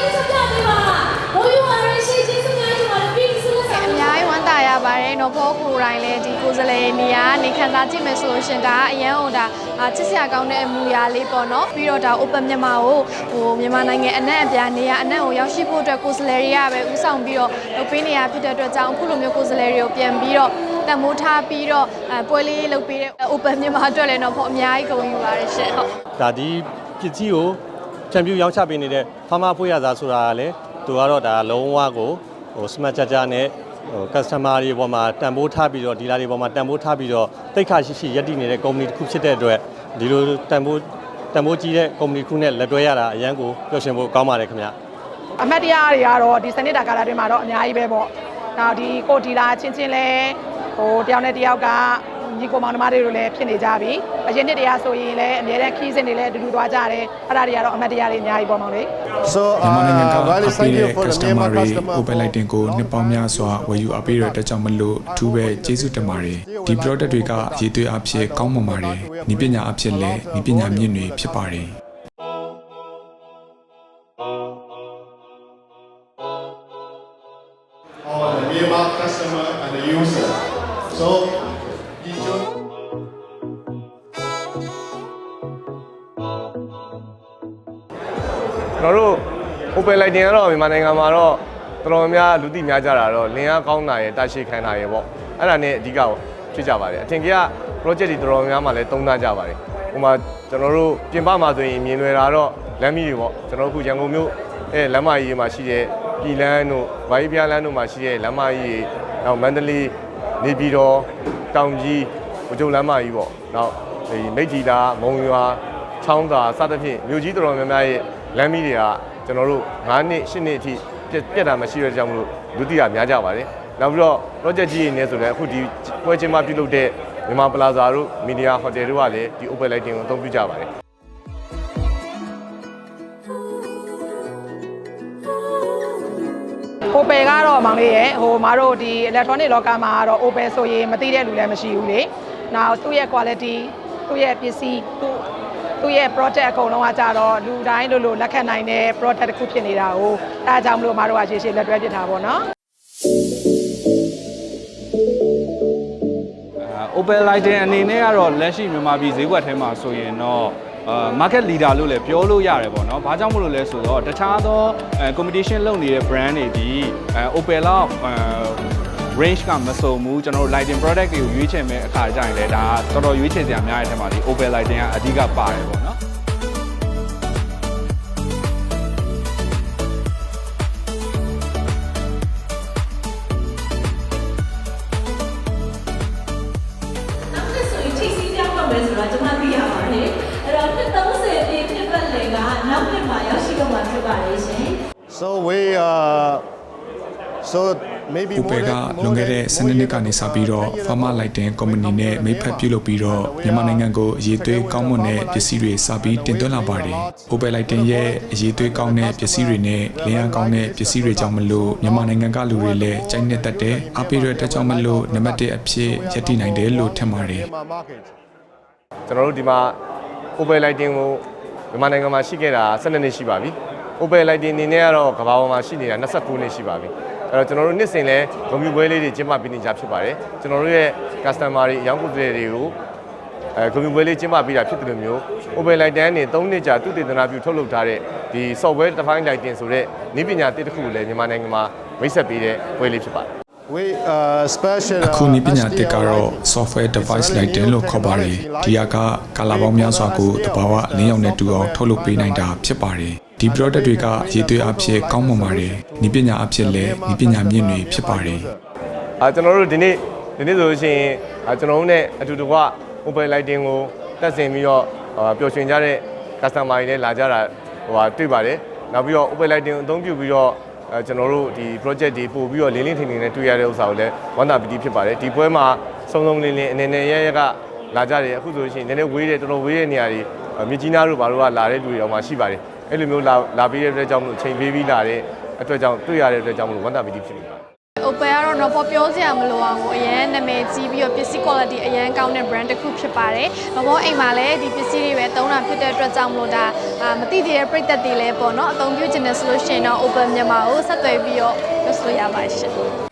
လေးချက်ပြပေးပါဘိုးယူပါရရှိချင်းစုများချင်ပါတယ်ပြီးဆိုတဲ့ဆောင်အများကြီးဝမ်းသာရပါတယ်နော်ဘောကိုယ်တိုင်းလည်းဒီကိုယ်စလဲနေရာနေခံစားကြည့်မယ်ဆိုလို့ရှရင်ဒါကအရန်ဟိုဒါအာချစ်စရာကောင်းတဲ့အမူအရာလေးပေါ့နော်ပြီးတော့ဒါ open မြန်မာကိုဟိုမြန်မာနိုင်ငံအနှံ့အပြားနေရာအနှံ့ကိုရောက်ရှိဖို့အတွက်ကိုယ်စလဲတွေကပဲဥဆောင်ပြီးတော့လုပ်ပေးနေရဖြစ်တဲ့အတွက်ကြောင့်အခုလိုမျိုးကိုယ်စလဲတွေကိုပြန်ပြီးတော့တမိုးထားပြီးတော့အဲပွဲလေးလုပ်ပေးတဲ့ open မြန်မာအတွက်လည်းတော့ပေါ့အများကြီးဂုဏ်ယူပါတယ်ရှင်ဟုတ်ဒါဒီပစ္စည်းကို ချန်ပီယံရောင်းချပေးနေတဲ့ဖာမာဖွေးရသာဆိုတာကလည်းသူကတော့ဒါလုံးဝကိုဟို smart ကြကြနဲ့ဟို customer တွေပေါ်မှာတန်ဖိုးထားပြီးတော့ဒီလာတွေပေါ်မှာတန်ဖိုးထားပြီးတော့တိတ်ခါရှိရှိယက်တည်နေတဲ့ company တစ်ခုဖြစ်တဲ့အတွက်ဒီလိုတန်ဖိုးတန်ဖိုးကြီးတဲ့ company တစ်ခုနဲ့လက်တွဲရတာအရန်ကိုပျော်ရွှင်ဖို့ကောင်းပါတယ်ခင်ဗျာအမတ်တရားတွေကတော့ဒီစနစ်တာကာလတွင်မှာတော့အများကြီးပဲပေါ့။နောက်ဒီကိုဒီလာချင်းချင်းလဲဟိုတယောက်နဲ့တယောက်က ညီကိုမောင်နှမတွေလိုလည်းဖြစ်နေကြပြီ။အရင်နှစ်တရားဆိုရင်လည်းအများတဲ့ခီးစင်တွေလည်းအတူတူသွားကြတယ်။အဲ့ဒါတွေကတော့အမတ်တရားတွေအများကြီးပေါ့မောင်လေး။ So မြန်မာနိုင်ငံက uh, အား Riley, ပေး thank တဲ့ you for the customer Myanmar တွေ customer. Open Lighting ကိုနှစ်ပေါင်းများစွာဝယ်ယူအားပေးတဲ့အတွက်ကြောင့်မလို့အထူးပဲကျေးဇူးတင်ပါတယ်ဒီ product တွေကရည်သွေးအဖြစ်ကောင်းမွန်ပါတယ်ဤပညာအဖြစ်လည်းဤပညာမြင့်တွေဖြစ်ပါတယ် on the Myanmar customer and the user. So, ကျွန်တော်တို့ open lighting ကတော့မြန်မာနိုင်ငံမှာတော့တော်တော်များလူသိများကြတာတော့လင်းအားကောင်းတာရယ်တာရှည်ခံတာရယ်ပေါ့အဲ့ဒါနဲ့အဓိကဖြစ်ကြပါတယ်အထင်ကြီးက project တွေတော်တော်များများမှလည်းသုံးသပ်ကြပါတယ်ဟိုမှာကျွန်တော်တို့ပြင်ပမှာဆိုရင်မြင်လွယ်တာတော့လမ်းမီးတွေပေါ့ကျွန်တော်တို့အခုရန်ကုန်မြို့အဲလမ်းမကြီးတွေမှာရှိတဲ့ပြည်လန်းတို့ဝိုင်းပြားလန်းတို့မှာရှိတဲ့လမ်းမကြီးတွေနောက်မန္တလေးနေပြည်တော်တောင်ကြီးဘုကျုံလမ်းမကြီးပေါ့နောက်ဒီမိတ်တီတာမုံရွာချောင်းသာစသဖြင့်မြို့ကြီးတော်တော်များများရဲ့ လမ်းမီးတွေကကျွန်တော်တို့9နှစ်10နှစ်အထိပြက်ပြက်တာမရှိတဲ့ကြောင့်မလို့လူသိတာများကြပါတယ်။နောက်ပြီးတော့ project ကြီးတွေနဲ့ဆိုလည်းအခုဒီပွဲချင်းမှာပြုလုပ်တဲ့မြန်မာပလာဇာတို့မီဒီယာဟိုတယ်တို့ကလည်းဒီ open lighting ကိုအသုံးပြုကြပါတယ်။ဟိုပယ်ကတော့မောင်လေးရဲ့ဟိုမတို့ဒီ electronic လောကမှာကတော့ open ဆိုရင်မသိတဲ့လူလည်းမရှိဘူးလေ။နောက်သူ့ရဲ့ quality သူ့ရဲ့ပစ္စည်းသူ့ သူ့ရဲ့ product အကုန်လုံးကကြတော့လူတိုင်းလိုလိုလက်ခံနိုင်တဲ့ product တစ်ခုဖြစ်နေတာကိုအဲအကြောင်းမလို့မတို့ကရှေ့ရှေ့လက်တွဲပြစ်တာပေါ့နော် Open Lighting အနေနဲ့ကတော့လက်ရှိမြန်မာပြည်ဈေးကွက်ထဲမှာဆိုရင်တော့အာ market leader လို့လည်းပြောလို့ရတယ်ပေါ့နော်။ဘာကြောင့်မလို့လဲဆိုတော့တခြားသောအဲ competition လုပ်နေတဲ့ brand တွေဒီအဲ Opel လောက်အဲ range ကမစုံဘူးကျွန်တော်တို့ lighting product တွေကိုရွေးချယ်မဲ့အခါကျရင်လည်းဒါတော်တော်ရွေးချယ်စရာများတဲ့အထက်မှာဒီ Opel lighting ကအဓိကပါတယ်ပေါ့နော်။နောက်တစ်ဆိုရင်ထိပ်စီးပြောင်းတော့မယ်ဆိုတော့ကျွန်မသိရပါတယ်အဲ့တော့နှစ်30ပြည့်ဖြစ်ပတ်လည်ကနောက်နှစ်မှာရောက်ရှိတော့မှာဖြစ်ပါတယ်ရှင် so we uh so maybe more Open က than လွန်ခဲ့တဲ့12နှစ်ကနေစပြီးတော့ Pharma Lighting Company နဲ့မိတ်ဖက်ပြုလုပ်ပြီးတော့မြန်မာနိုင်ငံကိုအရေးသွေးကောင်းမွန်တဲ့ပစ္စည်းတွေစပြီးတင်သွင်းလာပါတယ်။ Open Lighting ရဲ့အရေးသွေးကောင်းတဲ့ပစ္စည်းတွေနဲ့လင်းအားကောင်းတဲ့ပစ္စည်းတွေကြောင့်မလို့မြန်မာနိုင်ငံကလူတွေလည်းကြိုက်နှစ်သက်တဲ့အားပေးတဲ့အတွက်ကြောင့်မလို့နံပါတ်1အဖြစ်ရည်တည်နိုင်တယ်လို့ထင်ပါတယ် Myanmar market. ကျွန်တော်တို့ဒီမှာ open lighting ကိုမြန်မာနိုင်ငံမှာရှိခဲ့တာ12နှစ်ရှိပါပြီ open lighting အနေနဲ့ကတော့ကမ္ဘာပေါ်မှာရှိနေတာ29နှစ်ရှိပါပြီ အဲ့တော့ကျွန်တော်တို့နှစ်စဉ်လဲဂုဏ်ပြုပွဲလေးတွေကျင်းပပေးနေကြဖြစ်ပါတယ်ကျွန်တော်တို့ရဲ့ customer တွေအရောင်းကိုယ်စားလှယ်တွေကိုအဲဂုဏ်ပြုပွဲလေးကျင်းပပေးတာဖြစ်တယ်လို့မျိုး open lighting နဲ့3နှစ်ကြာသူတည်တနာပြုထုတ်လုပ်ထားတဲ့ဒီ software defined lighting ဆိုတဲ့နည်းပညာတစ်တစ်ခုကိုလည်းမြန်မာနိုင်ငံမှာမိတ်ဆက်ပေးတဲ့ပွဲလေးဖြစ်ပါတယ် We uh special အခုနည်းပညာတစ်ကတော့ software device lighting လို့ခေါ်ပါတယ်ဒီဟာကကာလာပေါင်းများစွာကိုတဘာဝအလင်းရောင်နဲ့တူအောင်ထုတ်လုပ်ပေးနိုင်တာဖြစ်ပါတယ် ဒီ product တွေကအရေးသွေးအဖြစ်ကောင်းမွန်ပါတယ်နည်းပညာအဖြစ်လည်းနည်းပညာမြင့်တွေဖြစ်ပါတယ်အာကျွန်တော်တို့ဒီနေ့ဒီနေ့ဆိုလို့ရှိရင်အာကျွန်တော်တို့ ਨੇ အတူတကွ open lighting ကိုတက်ဆင်ပြီးတော့အာပျော်ရွှင်ကြတဲ့ customer တွေလည်းလာကြတာဟိုဟာတွေ့ပါတယ်နောက်ပြီးတော့ open lighting ကိုအသုံးပြုပြီးတော့အဲကျွန်တော်တို့ဒီ project တွေပို့ပြီးတော့လင်းလင်းထင်ထင်နဲ့တွေ့ရတဲ့ဥစ္စာကိုလည်းဝမ်းသာပီတိဖြစ်ပါတယ်ဒီပွဲမှာစုံစုံလင်းလင်းအနေနဲ့ရရကလာကြတယ်အခုဆိုလို့ရှိရင်နည်းနည်းဝေးတယ်တော်တော်ဝေးတဲ့နေရာတွေအာမြစ်ကြီးနားတို့ဘာလို့ကလာတဲ့လူတွေတော့မှရှိပါတယ် အဲ့လိုမျိုးလာလာပြီးတဲ့အတွက်ကြောင့်မလို့ချိန်ပေးပြီးလာတဲ့အတွက်ကြောင့်တွေ့ရတဲ့အတွက်ကြောင့်မလို့ဝမ်းသာပီတိဖြစ်နေပါတယ် Opel ကတော့တော့ပေါ်ပြောစရာမလိုအောင်ကိုအရန်နာမည်ကြီးပြီးတော့ပစ္စည်း quality အရန်ကောင်းတဲ့ brand တစ်ခုဖြစ်ပါတယ်။ဘောဘောအိမ်မှာလည်းဒီပစ္စည်းတွေပဲသုံးတာဖြစ်တဲ့အတွက်ကြောင့်မလို့ဒါအာမသိသေးတဲ့ပြည်သက်တွေလည်းပေါ့နော်အသုံးပြုချင်တယ်ဆိုလို့ရှိရင်တော့ Opel မြန်မာကိုဆက်သွယ်ပြီးတော့လုပ်လို့ရပါရှင်။